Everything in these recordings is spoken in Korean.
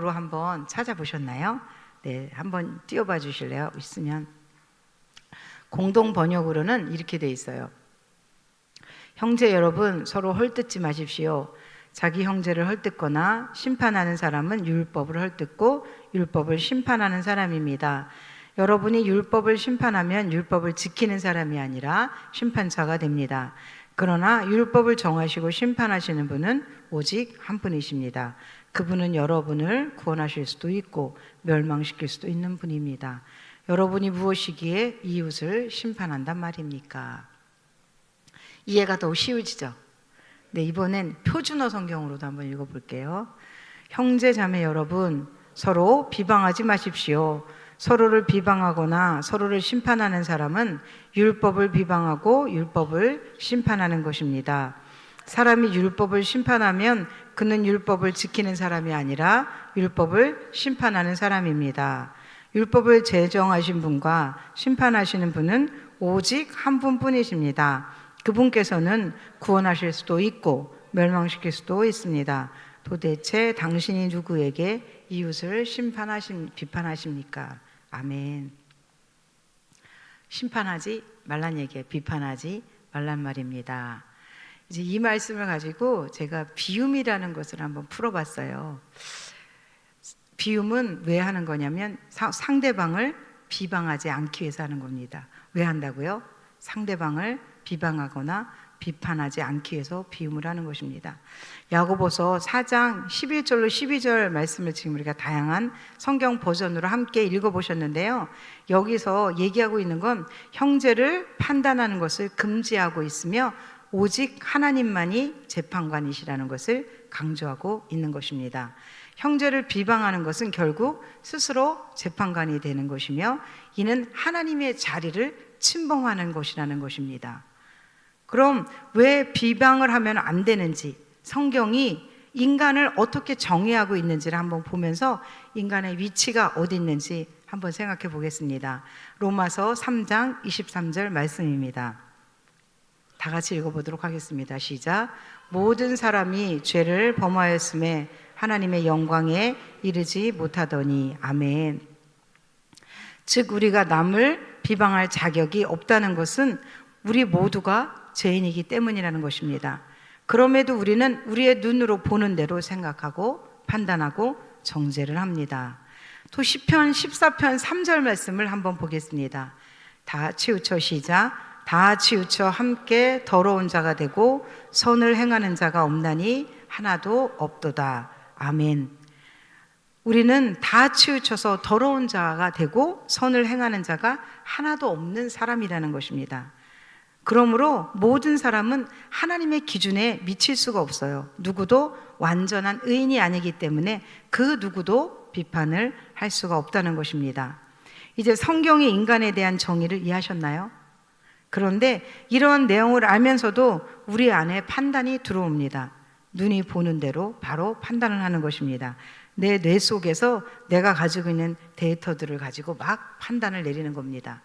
로 한번 찾아보셨나요? 네, 한번 띄워봐 주실래요? 있으면 공동 번역으로는 이렇게 돼 있어요. 형제 여러분 서로 헐뜯지 마십시오. 자기 형제를 헐뜯거나 심판하는 사람은 율법을 헐뜯고 율법을 심판하는 사람입니다. 여러분이 율법을 심판하면 율법을 지키는 사람이 아니라 심판자가 됩니다. 그러나 율법을 정하시고 심판하시는 분은 오직 한 분이십니다. 그분은 여러분을 구원하실 수도 있고 멸망시킬 수도 있는 분입니다. 여러분이 무엇이기에 이웃을 심판한단 말입니까? 이해가 더 쉬워지죠? 네, 이번엔 표준어 성경으로도 한번 읽어볼게요. 형제 자매 여러분, 서로 비방하지 마십시오. 서로를 비방하거나 서로를 심판하는 사람은 율법을 비방하고 율법을 심판하는 것입니다. 사람이 율법을 심판하면 그는 율법을 지키는 사람이 아니라 율법을 심판하는 사람입니다. 율법을 제정하신 분과 심판하시는 분은 오직 한 분뿐이십니다. 그분께서는 구원하실 수도 있고 멸망시킬 수도 있습니다. 도대체 당신이 누구에게 이웃을 심판하심 비판하십니까? 아멘. 심판하지 말란 얘기에 비판하지 말란 말입니다. 이제 이 말씀을 가지고 제가 비움이라는 것을 한번 풀어봤어요. 비움은 왜 하는 거냐면 사- 상대방을 비방하지 않기 위해서 하는 겁니다. 왜 한다고요? 상대방을 비방하거나 비판하지 않기 위해서 비움을 하는 것입니다. 야고보서 4장 11절로 12절 말씀을 지금 우리가 다양한 성경 버전으로 함께 읽어 보셨는데요. 여기서 얘기하고 있는 건 형제를 판단하는 것을 금지하고 있으며 오직 하나님만이 재판관이시라는 것을 강조하고 있는 것입니다. 형제를 비방하는 것은 결국 스스로 재판관이 되는 것이며 이는 하나님의 자리를 침범하는 것이라는 것입니다. 그럼 왜 비방을 하면 안 되는지 성경이 인간을 어떻게 정의하고 있는지를 한번 보면서 인간의 위치가 어디 있는지 한번 생각해 보겠습니다. 로마서 3장 23절 말씀입니다. 다 같이 읽어보도록 하겠습니다. 시작. 모든 사람이 죄를 범하였음에 하나님의 영광에 이르지 못하더니 아멘. 즉 우리가 남을 비방할 자격이 없다는 것은 우리 모두가 죄인이기 때문이라는 것입니다. 그럼에도 우리는 우리의 눈으로 보는 대로 생각하고 판단하고 정죄를 합니다. 또 시편 14편 3절 말씀을 한번 보겠습니다. 다 치우쳐 시작. 다 치우쳐 함께 더러운 자가 되고 선을 행하는 자가 없나니 하나도 없도다. 아멘. 우리는 다 치우쳐서 더러운 자가 되고 선을 행하는 자가 하나도 없는 사람이라는 것입니다. 그러므로 모든 사람은 하나님의 기준에 미칠 수가 없어요. 누구도 완전한 의인이 아니기 때문에 그 누구도 비판을 할 수가 없다는 것입니다. 이제 성경의 인간에 대한 정의를 이해하셨나요? 그런데 이러한 내용을 알면서도 우리 안에 판단이 들어옵니다. 눈이 보는 대로 바로 판단을 하는 것입니다. 내 뇌 속에서 내가 가지고 있는 데이터들을 가지고 막 판단을 내리는 겁니다.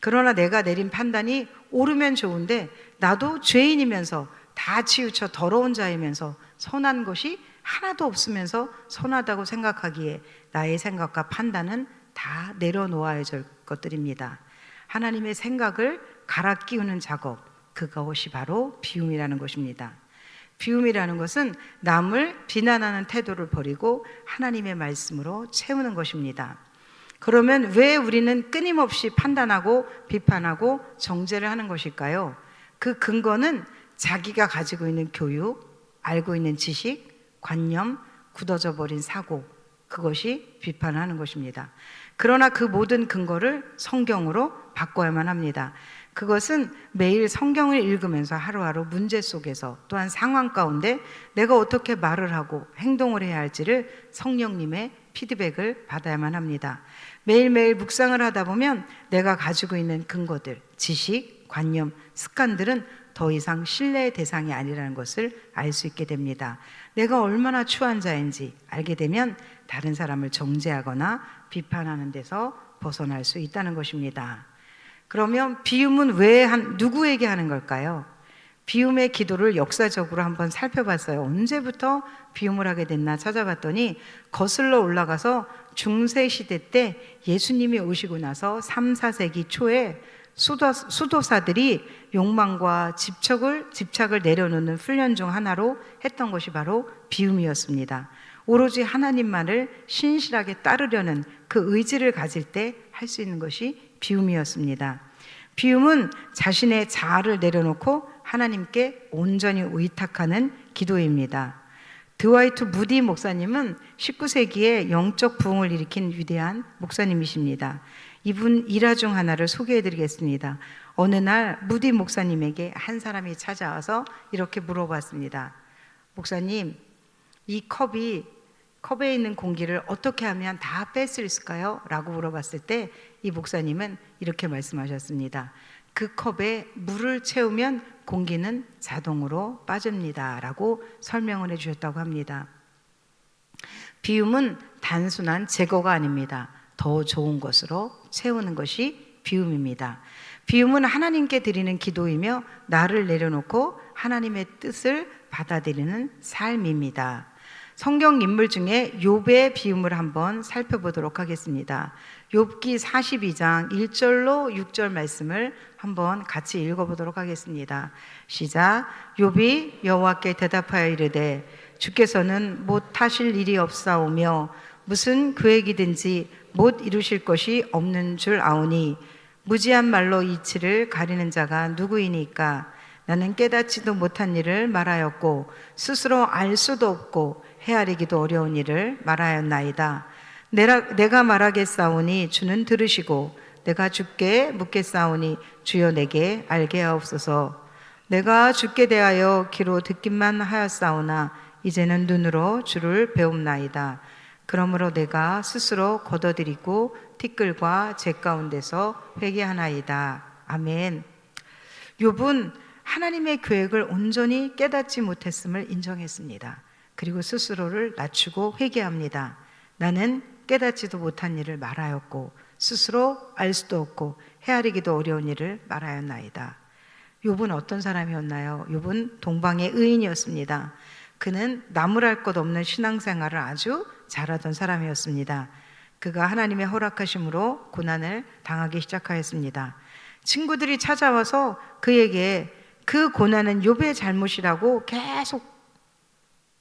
그러나 내가 내린 판단이 옳으면 좋은데 나도 죄인이면서 다 치우쳐 더러운 자이면서 선한 것이 하나도 없으면서 선하다고 생각하기에 나의 생각과 판단은 다 내려놓아야 될 것들입니다. 하나님의 생각을 갈아 끼우는 작업, 그것이 바로 비움이라는 것입니다. 비움이라는 것은 남을 비난하는 태도를 버리고 하나님의 말씀으로 채우는 것입니다. 그러면 왜 우리는 끊임없이 판단하고 비판하고 정죄를 하는 것일까요? 그 근거는 자기가 가지고 있는 교육, 알고 있는 지식, 관념, 굳어져 버린 사고, 그것이 비판하는 것입니다. 그러나 그 모든 근거를 성경으로 바꿔야만 합니다. 그것은 매일 성경을 읽으면서 하루하루 문제 속에서 또한 상황 가운데 내가 어떻게 말을 하고 행동을 해야 할지를 성령님의 피드백을 받아야만 합니다. 매일매일 묵상을 하다 보면 내가 가지고 있는 근거들, 지식, 관념, 습관들은 더 이상 신뢰의 대상이 아니라는 것을 알 수 있게 됩니다. 내가 얼마나 추한 자인지 알게 되면 다른 사람을 정죄하거나 비판하는 데서 벗어날 수 있다는 것입니다. 그러면 비움은 왜 한, 누구에게 하는 걸까요? 비움의 기도를 역사적으로 한번 살펴봤어요. 언제부터 비움을 하게 됐나 찾아봤더니 거슬러 올라가서 중세 시대 때 예수님이 오시고 나서 3, 4세기 초에 수도, 수도사들이 욕망과 집착을, 집착을 내려놓는 훈련 중 하나로 했던 것이 바로 비움이었습니다. 오로지 하나님만을 신실하게 따르려는 그 의지를 가질 때 할 수 있는 것이 비움이었습니다. 비움은 자신의 자아를 내려놓고 하나님께 온전히 의탁하는 기도입니다. 드와이트 무디 목사님은 19세기에 영적 부흥을 일으킨 위대한 목사님이십니다. 이분 일화 중 하나를 소개해 드리겠습니다. 어느 날 무디 목사님에게 한 사람이 찾아와서 이렇게 물어봤습니다. 목사님, 이 컵이 컵에 있는 공기를 어떻게 하면 다 뺄 수 있을까요? 라고 물어봤을 때 이 목사님은 이렇게 말씀하셨습니다. 그 컵에 물을 채우면 공기는 자동으로 빠집니다. 라고 설명을 해주셨다고 합니다. 비움은 단순한 제거가 아닙니다. 더 좋은 것으로 채우는 것이 비움입니다. 비움은 하나님께 드리는 기도이며 나를 내려놓고 하나님의 뜻을 받아들이는 삶입니다. 성경 인물 중에 욥의 비움을 한번 살펴보도록 하겠습니다. 욥기 42장 1절로 6절 말씀을 한번 같이 읽어보도록 하겠습니다. 시작. 욥이 여호와께 대답하여 이르되 주께서는 못 하실 일이 없사오며 무슨 계획이든지 못 이루실 것이 없는 줄 아오니 무지한 말로 이치를 가리는 자가 누구이니까 나는 깨닫지도 못한 일을 말하였고 스스로 알 수도 없고 헤아리기도 어려운 일을 말하였나이다. 내가, 내가 말하겠사오니 주는 들으시고 내가 주께 묻겠사오니 주여 내게 알게 하옵소서. 내가 주께 대하여 귀로 듣기만 하였사오나 이제는 눈으로 주를 배움나이다. 그러므로 내가 스스로 걷어들이고 티끌과 제 가운데서 회개하나이다. 아멘. 욥은 하나님의 계획을 온전히 깨닫지 못했음을 인정했습니다. 그리고 스스로를 낮추고 회개합니다. 나는 깨닫지도 못한 일을 말하였고 스스로 알 수도 없고 헤아리기도 어려운 일을 말하였나이다. 욥은 어떤 사람이었나요? 욥은 동방의 의인이었습니다. 그는 나무랄 것 없는 신앙생활을 아주 잘하던 사람이었습니다. 그가 하나님의 허락하심으로 고난을 당하기 시작하였습니다. 친구들이 찾아와서 그에게 그 고난은 욥의 잘못이라고 계속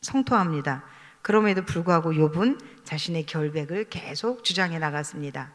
성토합니다. 그럼에도 불구하고 욥은 자신의 결백을 계속 주장해 나갔습니다.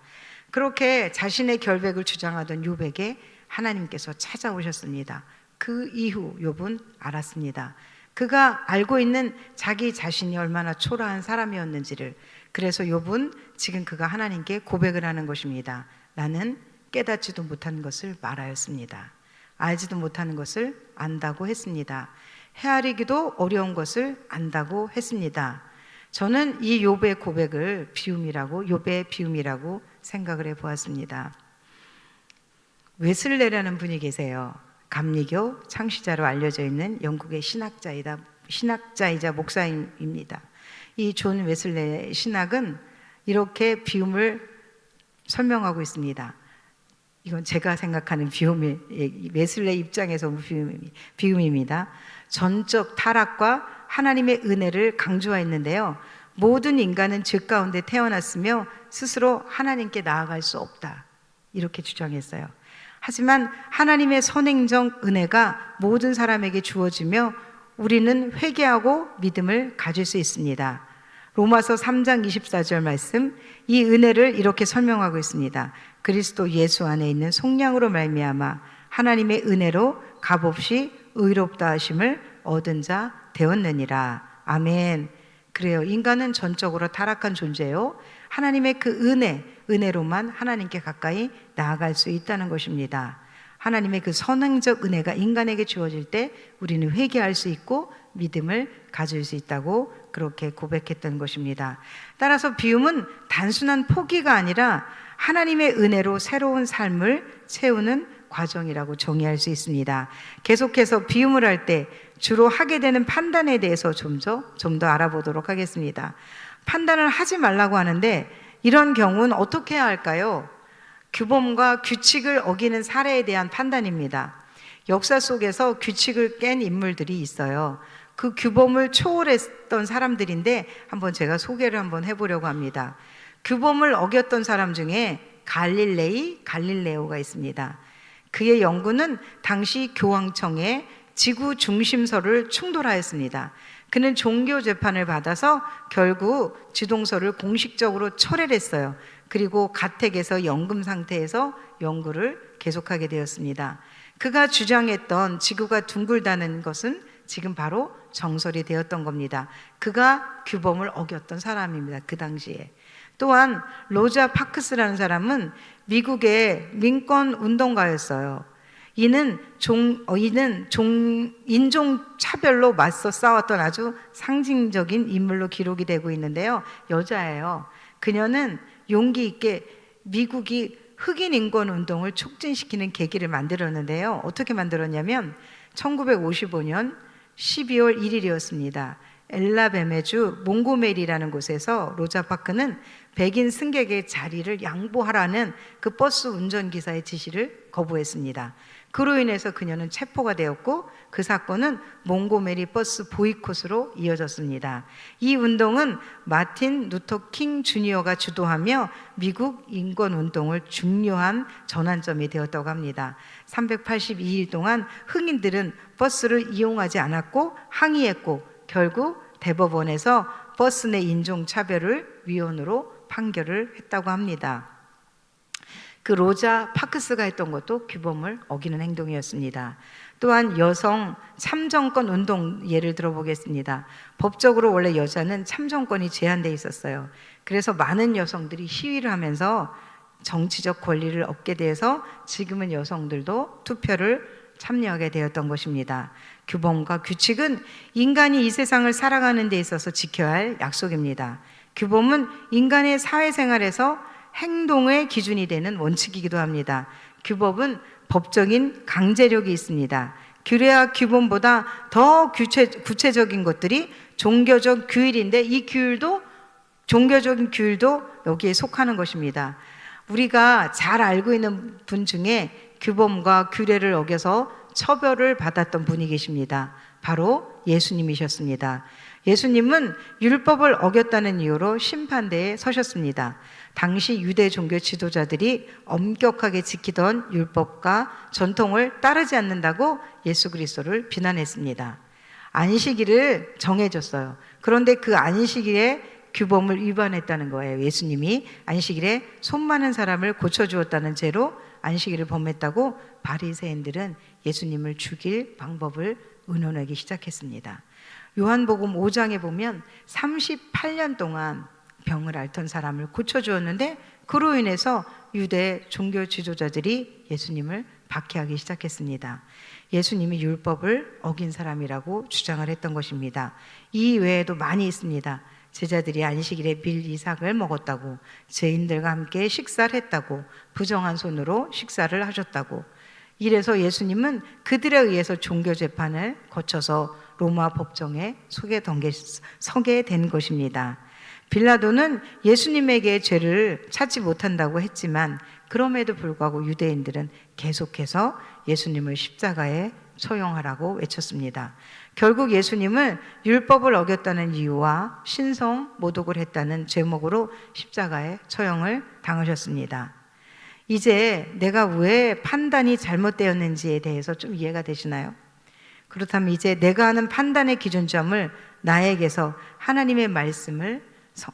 그렇게 자신의 결백을 주장하던 욥에게 하나님께서 찾아오셨습니다. 그 이후 욥은 알았습니다. 그가 알고 있는 자기 자신이 얼마나 초라한 사람이었는지를 그래서 욥은 지금 그가 하나님께 고백을 하는 것입니다. 나는 깨닫지도 못한 것을 말하였습니다. 알지도 못하는 것을 안다고 했습니다. 헤아리기도 어려운 것을 안다고 했습니다. 저는 이 욥의 고백을 비움이라고 욥의 비움이라고 생각을 해 보았습니다. 웨슬레라는 분이 계세요. 감리교 창시자로 알려져 있는 영국의 신학자이다 신학자이자 목사입니다. 이 존 웨슬레 신학은 이렇게 비움을 설명하고 있습니다. 이건 제가 생각하는 비움이 웨슬레 입장에서 비움입니다. 전적 타락과 하나님의 은혜를 강조하였는데요. 모든 인간은 죄 가운데 태어났으며 스스로 하나님께 나아갈 수 없다. 이렇게 주장했어요. 하지만 하나님의 선행적 은혜가 모든 사람에게 주어지며 우리는 회개하고 믿음을 가질 수 있습니다. 로마서 3장 24절 말씀 이 은혜를 이렇게 설명하고 있습니다. 그리스도 예수 안에 있는 속량으로 말미암아 하나님의 은혜로 값없이 의롭다 하심을 얻은 자 되었느니라. 아멘. 그래요. 인간은 전적으로 타락한 존재요. 하나님의 그 은혜, 은혜로만 하나님께 가까이 나아갈 수 있다는 것입니다. 하나님의 그 선행적 은혜가 인간에게 주어질 때 우리는 회개할 수 있고 믿음을 가질 수 있다고 그렇게 고백했던 것입니다. 따라서 비움은 단순한 포기가 아니라 하나님의 은혜로 새로운 삶을 채우는 과정이라고 정의할 수 있습니다. 계속해서 비움을 할 때 주로 하게 되는 판단에 대해서 좀 더 좀 더 알아보도록 하겠습니다. 판단을 하지 말라고 하는데 이런 경우는 어떻게 해야 할까요? 규범과 규칙을 어기는 사례에 대한 판단입니다. 역사 속에서 규칙을 깬 인물들이 있어요. 그 규범을 초월했던 사람들인데 한번 제가 소개를 한번 해보려고 합니다. 규범을 어겼던 사람 중에 갈릴레이 갈릴레오가 있습니다. 그의 연구는 당시 교황청의 지구 중심서를 충돌하였습니다. 그는 종교 재판을 받아서 결국 지동서를 공식적으로 철회했어요. 그리고 가택에서 연금 상태에서 연구를 계속하게 되었습니다. 그가 주장했던 지구가 둥글다는 것은 지금 바로 정설이 되었던 겁니다. 그가 규범을 어겼던 사람입니다. 그 당시에. 또한 로자 파크스라는 사람은 미국의 민권 운동가였어요. 이는 종, 어, 이는 종, 인종 차별로 맞서 싸웠던 아주 상징적인 인물로 기록이 되고 있는데요. 여자예요. 그녀는 용기 있게 미국이 흑인 인권 운동을 촉진시키는 계기를 만들었는데요. 어떻게 만들었냐면 1955년 12월 1일이었습니다. 엘라베메주 몽고메리라는 곳에서 로자 파크는 백인 승객의 자리를 양보하라는 그 버스 운전기사의 지시를 거부했습니다. 그로 인해서 그녀는 체포가 되었고 그 사건은 몽고메리 버스 보이콧으로 이어졌습니다. 이 운동은 마틴 루터 킹 주니어가 주도하며 미국 인권 운동을 중요한 전환점이 되었다고 합니다. 382일 동안 흑인들은 버스를 이용하지 않았고 항의했고 결국 대법원에서 버스 내 인종 차별을 위헌으로 판결을 했다고 합니다. 그 로자 파크스가 했던 것도 규범을 어기는 행동이었습니다. 또한 여성 참정권 운동 예를 들어보겠습니다. 법적으로 원래 여자는 참정권이 제한돼 있었어요. 그래서 많은 여성들이 시위를 하면서 정치적 권리를 얻게 돼서 지금은 여성들도 투표를 참여하게 되었던 것입니다. 규범과 규칙은 인간이 이 세상을 살아가는 데 있어서 지켜야 할 약속입니다. 규범은 인간의 사회생활에서 행동의 기준이 되는 원칙이기도 합니다. 규범은 법적인 강제력이 있습니다. 규례와 규범보다 더 구체, 구체적인 것들이 종교적 규율인데 이 규율도 종교적인 규율도 여기에 속하는 것입니다. 우리가 잘 알고 있는 분 중에 규범과 규례를 어겨서 처벌을 받았던 분이 계십니다. 바로 예수님이셨습니다. 예수님은 율법을 어겼다는 이유로 심판대에 서셨습니다. 당시 유대 종교 지도자들이 엄격하게 지키던 율법과 전통을 따르지 않는다고 예수 그리스도를 비난했습니다. 안식일을 정해줬어요. 그런데 그 안식일에 규범을 위반했다는 거예요. 예수님이 안식일에 손 많은 사람을 고쳐주었다는 죄로 안식일을 범했다고 바리새인들은 예수님을 죽일 방법을 의논하기 시작했습니다. 요한복음 5장에 보면 38년 동안 병을 앓던 사람을 고쳐주었는데 그로 인해서 유대 종교 지도자들이 예수님을 박해하기 시작했습니다. 예수님이 율법을 어긴 사람이라고 주장을 했던 것입니다. 이 외에도 많이 있습니다. 제자들이 안식일에 빌 이삭을 먹었다고, 죄인들과 함께 식사를 했다고, 부정한 손으로 식사를 하셨다고. 이래서 예수님은 그들에 의해서 종교 재판을 거쳐서 로마 법정에 서게 된 것입니다. 빌라도는 예수님에게 죄를 찾지 못한다고 했지만 그럼에도 불구하고 유대인들은 계속해서 예수님을 십자가에 처형하라고 외쳤습니다. 결국 예수님을 율법을 어겼다는 이유와 신성 모독을 했다는 제목으로 십자가에 처형을 당하셨습니다. 이제 내가 왜 판단이 잘못되었는지에 대해서 좀 이해가 되시나요? 그렇다면 이제 내가 하는 판단의 기준점을 나에게서 하나님의 말씀을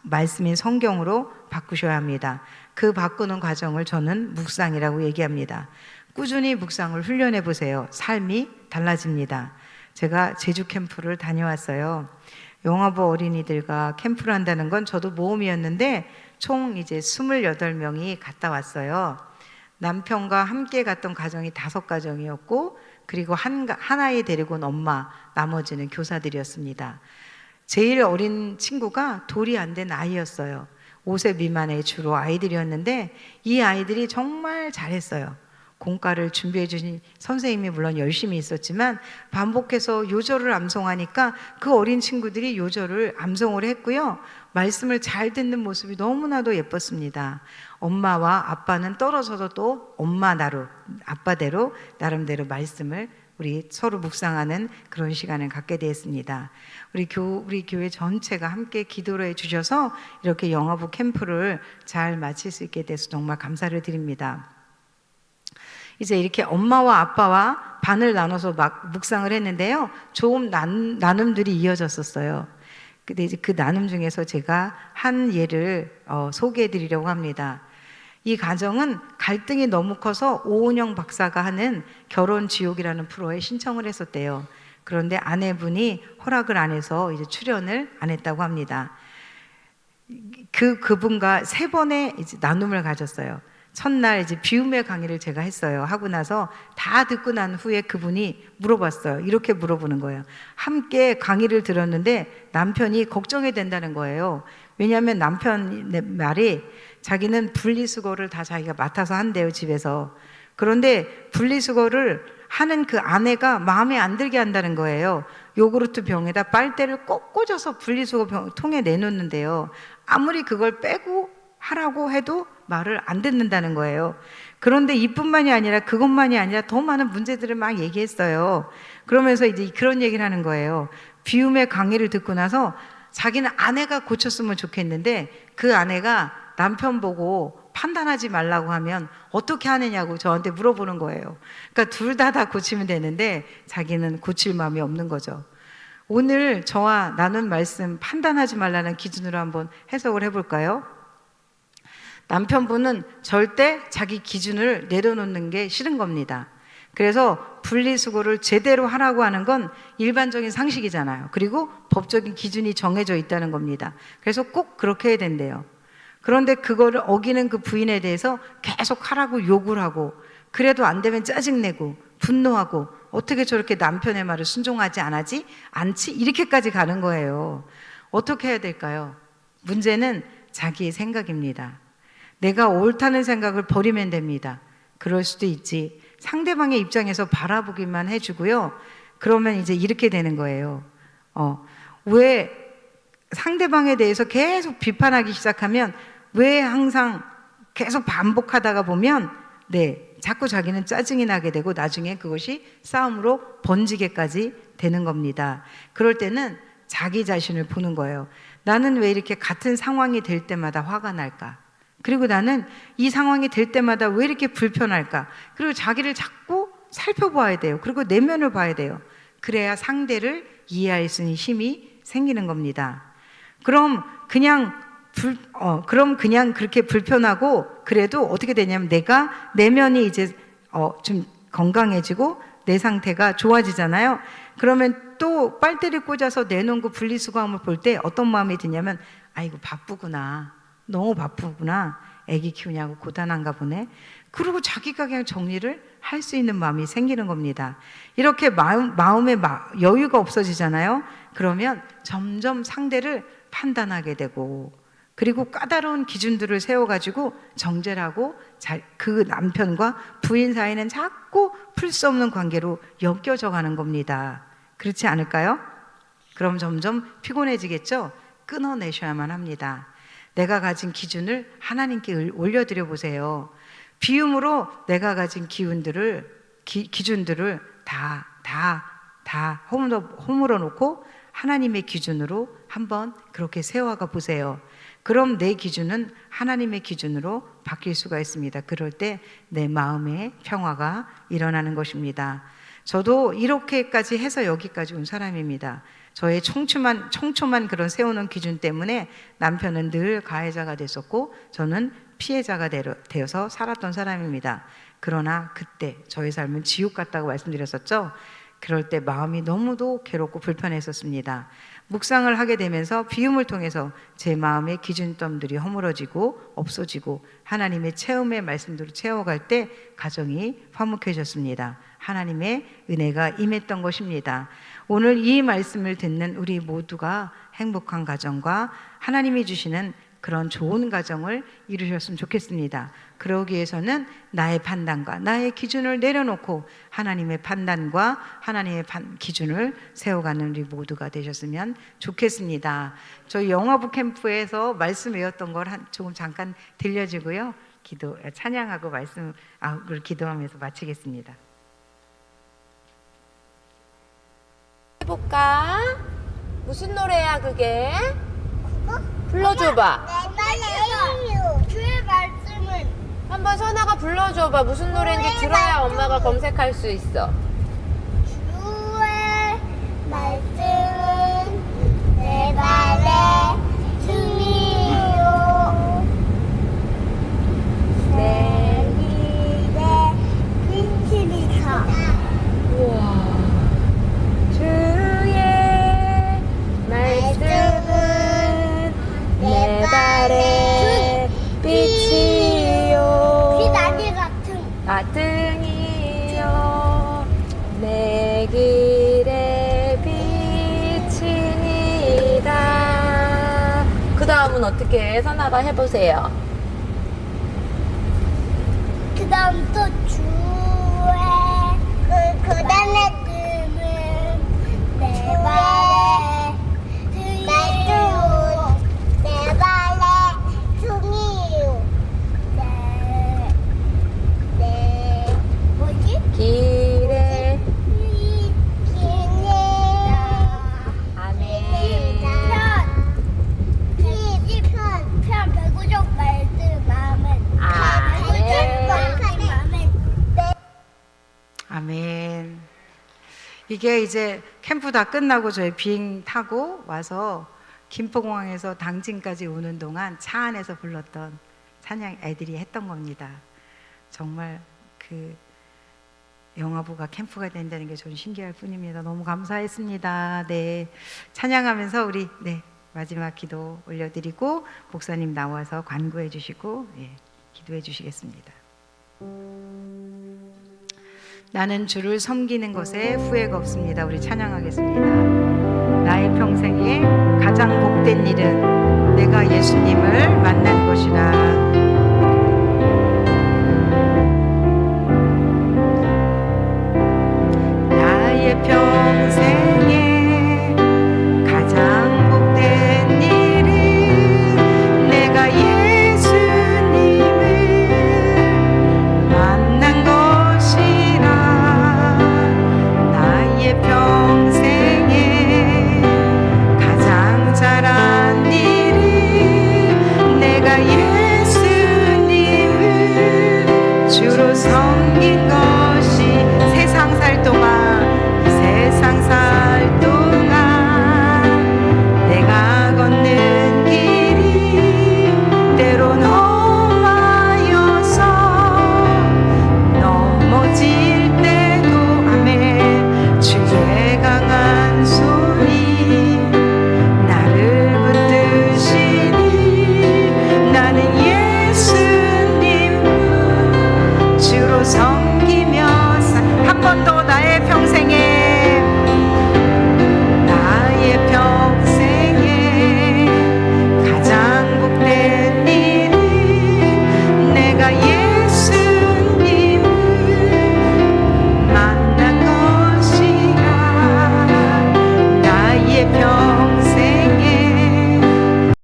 말씀인 성경으로 바꾸셔야 합니다. 그 바꾸는 과정을 저는 묵상이라고 얘기합니다. 꾸준히 묵상을 훈련해 보세요. 삶이 달라집니다. 제가 제주 캠프를 다녀왔어요. 영화부 어린이들과 캠프를 한다는 건 저도 모험이었는데 총 이제 28명이 갔다 왔어요. 남편과 함께 갔던 가정이 다섯 가정이었고 그리고 한, 한 아이 데리고 온 엄마 나머지는 교사들이었습니다. 제일 어린 친구가 돌이 안 된 아이였어요. 5세 미만의 주로 아이들이었는데 이 아이들이 정말 잘했어요. 공과를 준비해 주신 선생님이 물론 열심히 있었지만 반복해서 요절을 암송하니까 그 어린 친구들이 요절을 암송을 했고요. 말씀을 잘 듣는 모습이 너무나도 예뻤습니다. 엄마와 아빠는 떨어져도 또 엄마 나로 아빠대로 나름대로 말씀을 우리 서로 묵상하는 그런 시간을 갖게 되었습니다. 우리 교 우리 교회 전체가 함께 기도를 해 주셔서 이렇게 영어부 캠프를 잘 마칠 수 있게 돼서 정말 감사를 드립니다. 이제 이렇게 엄마와 아빠와 반을 나눠서 막 묵상을 했는데요. 좋은 난, 나눔들이 이어졌었어요. 근데 이제 그 나눔 중에서 제가 한 예를 어, 소개해 드리려고 합니다. 이 가정은 갈등이 너무 커서 오은영 박사가 하는 결혼 지옥이라는 프로에 신청을 했었대요. 그런데 아내분이 허락을 안 해서 이제 출연을 안 했다고 합니다. 그 그분과 세 번의 나눔을 가졌어요. 첫날 이제 비움의 강의를 제가 했어요. 하고 나서 다 듣고 난 후에 그분이 물어봤어요. 이렇게 물어보는 거예요. 함께 강의를 들었는데 남편이 걱정이 된다는 거예요. 왜냐하면 남편 말이 자기는 분리수거를 다 자기가 맡아서 한대요, 집에서. 그런데 분리수거를 하는 그 아내가 마음에 안 들게 한다는 거예요. 요구르트 병에다 빨대를 꼭 꽂아서 분리수거 병, 통에 내놓는데요. 아무리 그걸 빼고 하라고 해도 말을 안 듣는다는 거예요. 그런데 이뿐만이 아니라 그것만이 아니라 더 많은 문제들을 막 얘기했어요. 그러면서 이제 그런 얘기를 하는 거예요. 비움의 강의를 듣고 나서 자기는 아내가 고쳤으면 좋겠는데 그 아내가 남편 보고 판단하지 말라고 하면 어떻게 하느냐고 저한테 물어보는 거예요. 그러니까 둘 다다 고치면 되는데 자기는 고칠 마음이 없는 거죠. 오늘 저와 나눈 말씀 판단하지 말라는 기준으로 한번 해석을 해볼까요? 남편분은 절대 자기 기준을 내려놓는 게 싫은 겁니다. 그래서 분리수거를 제대로 하라고 하는 건 일반적인 상식이잖아요. 그리고 법적인 기준이 정해져 있다는 겁니다. 그래서 꼭 그렇게 해야 된대요. 그런데 그거를 어기는 그 부인에 대해서 계속 하라고 욕을 하고 그래도 안 되면 짜증내고 분노하고 어떻게 저렇게 남편의 말을 순종하지 않지? 않지? 이렇게까지 가는 거예요. 어떻게 해야 될까요? 문제는 자기의 생각입니다. 내가 옳다는 생각을 버리면 됩니다. 그럴 수도 있지. 상대방의 입장에서 바라보기만 해주고요. 그러면 이제 이렇게 되는 거예요. 어, 왜 상대방에 대해서 계속 비판하기 시작하면 왜 항상 계속 반복하다가 보면 네, 자꾸 자기는 짜증이 나게 되고 나중에 그것이 싸움으로 번지게까지 되는 겁니다. 그럴 때는 자기 자신을 보는 거예요. 나는 왜 이렇게 같은 상황이 될 때마다 화가 날까? 그리고 나는 이 상황이 될 때마다 왜 이렇게 불편할까? 그리고 자기를 자꾸 살펴봐야 돼요. 그리고 내면을 봐야 돼요. 그래야 상대를 이해할 수 있는 힘이 생기는 겁니다. 그럼 그냥 불, 어, 그럼 그냥 그렇게 불편하고 그래도 어떻게 되냐면 내가 내면이 이제 어, 좀 건강해지고 내 상태가 좋아지잖아요. 그러면 또 빨대를 꽂아서 내놓은 그 분리수거함을 볼 때 어떤 마음이 드냐면 아이고 바쁘구나. 너무 바쁘구나. 애기 키우냐고 고단한가 보네. 그리고 자기가 그냥 정리를 할 수 있는 마음이 생기는 겁니다. 이렇게 마음, 마음의 마, 여유가 없어지잖아요. 그러면 점점 상대를 판단하게 되고 그리고 까다로운 기준들을 세워가지고 정죄라고 그 남편과 부인 사이는 자꾸 풀 수 없는 관계로 엮여져 가는 겁니다. 그렇지 않을까요? 그럼 점점 피곤해지겠죠? 끊어내셔야만 합니다. 내가 가진 기준을 하나님께 올려드려 보세요. 비움으로 내가 가진 기운들을, 기, 기준들을 다, 다, 다 허물어, 허물어 놓고 하나님의 기준으로 한번 그렇게 세워가 보세요. 그럼 내 기준은 하나님의 기준으로 바뀔 수가 있습니다. 그럴 때 내 마음의 평화가 일어나는 것입니다. 저도 이렇게까지 해서 여기까지 온 사람입니다. 저의 청초만, 청초만 그런 세우는 기준 때문에 남편은 늘 가해자가 됐었고 저는 피해자가 되어서 살았던 사람입니다. 그러나 그때 저의 삶은 지옥 같다고 말씀드렸었죠. 그럴 때 마음이 너무도 괴롭고 불편했었습니다. 묵상을 하게 되면서 비움을 통해서 제 마음의 기준점들이 허물어지고 없어지고 하나님의 체험의 말씀들을 채워갈 때 가정이 화목해졌습니다. 하나님의 은혜가 임했던 것입니다. 오늘 이 말씀을 듣는 우리 모두가 행복한 가정과 하나님이 주시는 그런 좋은 가정을 이루셨으면 좋겠습니다. 그러기 위해서는 나의 판단과 나의 기준을 내려놓고 하나님의 판단과 하나님의 판- 기준을 세워가는 우리 모두가 되셨으면 좋겠습니다. 저희 영화부 캠프에서 말씀 외웠던 걸 한, 조금 잠깐 들려주고요. 기도 찬양하고 말씀을 기도하면서 마치겠습니다. 해볼까? 무슨 노래야 그게? 불러줘봐. 말이에요. 주의 말씀은 한번 선아가 불러줘봐. 무슨 노래인지 들어야 엄마가 검색할 수 있어. 주의 말씀은 내발 등이요 내 길의 빛이니다 그 다음은 어떻게 해? 선아가 해보세요 그 다음 또 주의 그, 그 다음에 금은 내 발에 등이요 내 발에 등이요 내, 내 뭐지? 길에 이 길이야 아멘 편, 편, 편 배구적 말들 마음은 아, 배구적 네. 말들 마음은 아멘. 이게 이제 캠프 다 끝나고 저희 비행 타고 와서 김포공항에서 당진까지 오는 동안 차 안에서 불렀던 찬양 애들이 했던 겁니다. 정말 그 영화부가 캠프가 된다는 게 저는 신기할 뿐입니다. 너무 감사했습니다. 네. 찬양하면서 우리 네. 마지막 기도 올려드리고 목사님 나와서 관구해 주시고 예, 기도해 주시겠습니다. 나는 주를 섬기는 것에 후회가 없습니다. 우리 찬양하겠습니다. 나의 평생에 가장 복된 일은 내가 예수님을 만난 것이라.